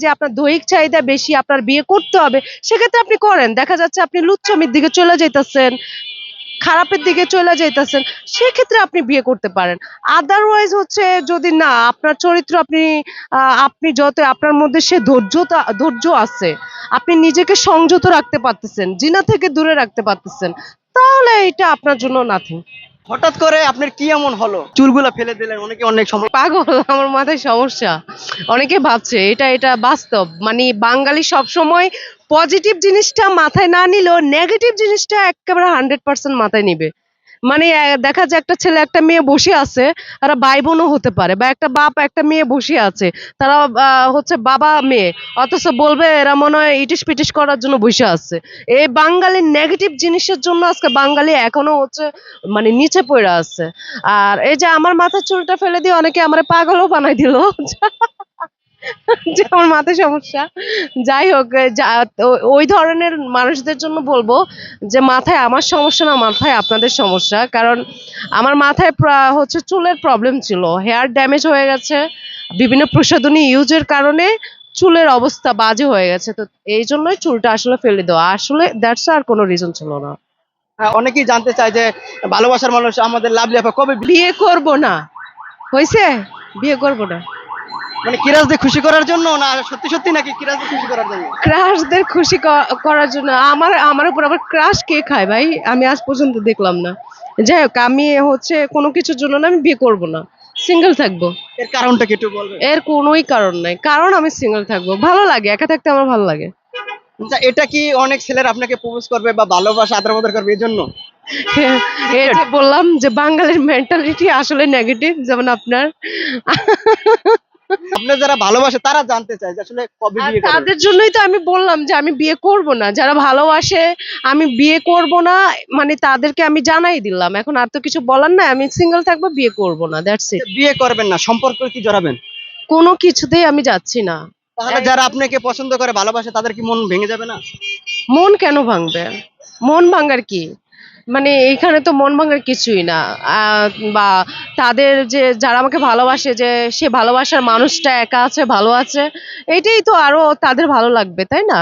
যে আপনার দৈহিক চাহিদা বেশি, আপনার বিয়ে করতে হবে, সেক্ষেত্রে আপনি করেন। দেখা যাচ্ছে আপনি লুচ্ছমির দিকে চলে যাইতেছেন, খারাপের দিকে চলে যাইতেছেন, সেক্ষেত্রে আপনি বিয়ে করতে পারেন। আদারওয়াইজ হচ্ছে যদি না, আপনার চরিত্র আপনি আপনি যত আপনার মধ্যে সে ধৈর্যতা, ধৈর্য আছে, আপনি নিজেকে সংযত রাখতে পারতেছেন, জিনা থেকে দূরে রাখতে পারতেছেন, তাহলে এটা আপনার জন্য নাথিং হঠাৎ করে আপনার কি এমন হলো? চুলগুলা ফেলে দিলেন, অনেকে অনেক সময় পাগল, আমার মাথায় সমস্যা। অনেকে ভাবছে, এটা এটা বাস্তব। মানে বাঙালি সব সময় পজিটিভ জিনিসটা মাথায় না নিলেও নেগেটিভ জিনিসটা একেবারে হান্ড্রেড পার্সেন্ট মাথায় নিবে। মানে দেখা যায় একটা ছেলে একটা মেয়ে বসে আছে, তারা ভাই বোনও হতে পারে বা একটা বাপ একটা মেয়ে বসে আছে, তারা হচ্ছে বাবা মেয়ে, অথচ বলবে এরা মনে হয় ইটিস পিটিস করার জন্য বসে আছে। এই বাঙালির নেগেটিভ জিনিসের জন্য আজকে বাঙালি এখনও হচ্ছে মানে নিচে পড়ে আছে। আর এই যে আমার মাথার চুলটা ফেলে দিয়ে অনেকে আমার পাগলও বানাই দিল। যে আমার মাথায় সমস্যা। যাই হোক ওই ধরনের মানুষদের জন্য বলব যে মাথায় আমার সমস্যা না মাথায় আপনাদের সমস্যা। কারণ আমার মাথায় হচ্ছে চুলের প্রবলেম ছিল। হেয়ার ড্যামেজ হয়ে গেছে। বিভিন্ন প্রসাধনী ইউজের কারণে চুলের অবস্থা বাজে হয়ে গেছে। তো এই জন্যই চুলটা আসলে ফেলে দেওয়া। আসলে দ্যাটস আর কোনো রিজন ছিল না। হ্যাঁ, অনেকেই জানতে চায় যে ভালোবাসার মানুষ আমাদের লাভলি আপা কবে বিয়ে করব না। হয়েছে বিয়ে করব না। মানে কিরাজদের খুশি করার জন্য না সত্যি সত্যি নাকি কিরাজদের খুশি করার জন্য? ক্রাশদের খুশি করার জন্য আমার আমার উপর আবার ক্রাশ কে খায় ভাই? আমি আজ পর্যন্ত দেখলাম না। যাই হোক আমি হচ্ছে কোনো কিছুর জন্য না আমি বিয়ে করব না। সিঙ্গেল থাকব। এর কারণটা কি একটু বলবেন? এর কোনোই কারণ নাই। কারণ আমি সিঙ্গেল থাকব। ভালো লাগে একা থাকতে আমার ভালো লাগে। আচ্ছা এটা কি অনেক ছেলেরা আপনাকে প্রপোজ করবে বা ভালোবাসা আদর মদর করবে এই জন্য বললাম যে বাঙালির মেন্টালিটি আসলে নেগেটিভ যেমন আপনার। আপনার যারা ভালোবাসে তারা জানতে চায় যে আসলে কবে বিয়ে করবে। তাদের জন্যই তো আমি বললাম যে আমি বিয়ে করব না। যারা ভালোবাসে আমি বিয়ে করব না মানে তাদেরকে আমি জানাই দিলাম। এখন আর তো কিছু বলার নাই আমি সিঙ্গেল থাকব বিয়ে করব না দ্যাটস ইট বিয়ে করবেন না সম্পর্ক কি জড়াবেন? কোনো কিছুতেই আমি যাচ্ছি না। তাহলে যারা আপনাকে পছন্দ করে ভালোবাসে তাদের কি মন ভেঙে যাবে না? মন কেন ভাঙবে? মন ভাঙার কি? মানে এখানে তো মন ভাঙার কিছুই না। বা তাদের যে যারা আমাকে ভালোবাসে যে সে ভালোবাসার মানুষটা একা আছে ভালো আছে এটাই তো আরও তাদের ভালো লাগবে তাই না?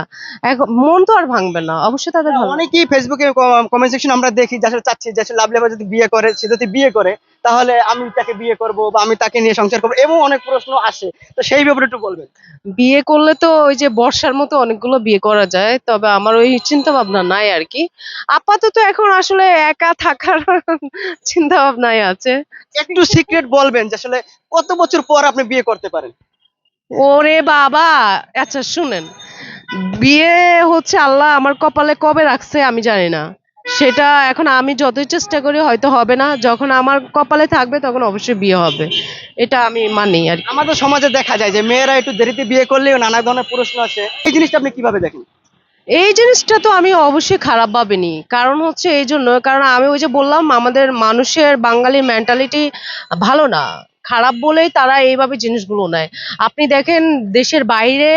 এখন মন তো আর ভাঙবে না অবশ্যই তাদের অনেকেই ফেসবুকে কমেন্ট সেকশন আমরা দেখি যে আসলে চাচ্ছি যে লাভ লাভলি যদি বিয়ে করে সে যদি বিয়ে করে তাহলে আমি তাকে বিয়ে করব বা আমি তাকে নিয়ে সংসার করব এবং অনেক প্রশ্ন আসে। তো সেই ব্যাপারে একটু বলবেন। বিয়ে করলে তো ওই যে বর্ষার মতো অনেকগুলো বিয়ে করা যায় তবে আমার ওই চিন্তা ভাবনা নাই আর কি। আপাতত এখন আসলে একা থাকার চিন্তা ভাবনাই আছে। একটু সিক্রেট বলবেন যে আসলে কত বছর পর আপনি বিয়ে করতে পারেন? ওরে বাবা! আচ্ছা শুনেন। বিয়ে হচ্ছে আল্লাহ আমার কপালে কবে রাখছে আমি জানি না। সেটা এখন আমি যতই চেষ্টা করি হয়তো হবে না। যখন আমার কপালে থাকবে তখন অবশ্যই বিয়ে হবে। এটা আমি মানি আর কি। আমাদের সমাজে দেখা যায় যে মেয়েরা একটু দেরিতে বিয়ে করলেও নানা ধরনের প্রশ্ন আছে এই জিনিসটা আপনি কীভাবে দেখেন? এই জিনিসটা তো আমি অবশ্যই খারাপ ভাবিনি। কারণ হচ্ছে এই জন্য কারণ আমি ওই যে বললাম আমাদের মানুষের বাঙালির মেন্টালিটি ভালো না। খারাপ বলেই তারা এইভাবে জিনিসগুলো নেয়। আপনি দেখেন দেশের বাইরে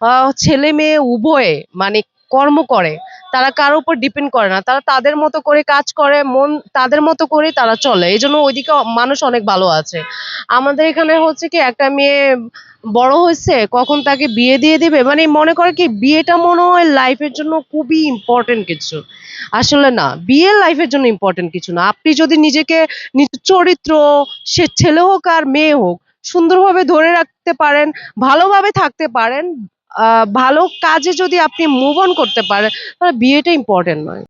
আহ, ছেলে মেয়ে উভয়ে মানে কর্ম করে, তারা কারোর উপর ডিপেন্ড করে না, তারা তাদের মতো করে কাজ করে, মন তাদের মতো করে তারা চলে। এই জন্য ওইদিকে মানুষ অনেক ভালো আছে। আমাদের এখানে হচ্ছে কি, একটা মেয়ে বড় হয়েছে, কখন তাকে বিয়ে দিয়ে দিবে? মানে মনে করে কি, বিয়েটা মনে হয় লাইফের জন্য খুবই ইম্পর্টেন্ট কিছু। আসলে না বিয়ে লাইফের জন্য ইম্পর্টেন্ট কিছু না। আপনি যদি নিজেকে নিজের চরিত্র, সে ছেলে হোক আর মেয়ে হোক, সুন্দরভাবে ধরে রাখতে পারেন, ভালোভাবে থাকতে পারেন ভালো কাজে যদি আপনি মুভ অন করতে পারেন তাহলে বিয়েটা ইম্পর্টেন্ট নয়।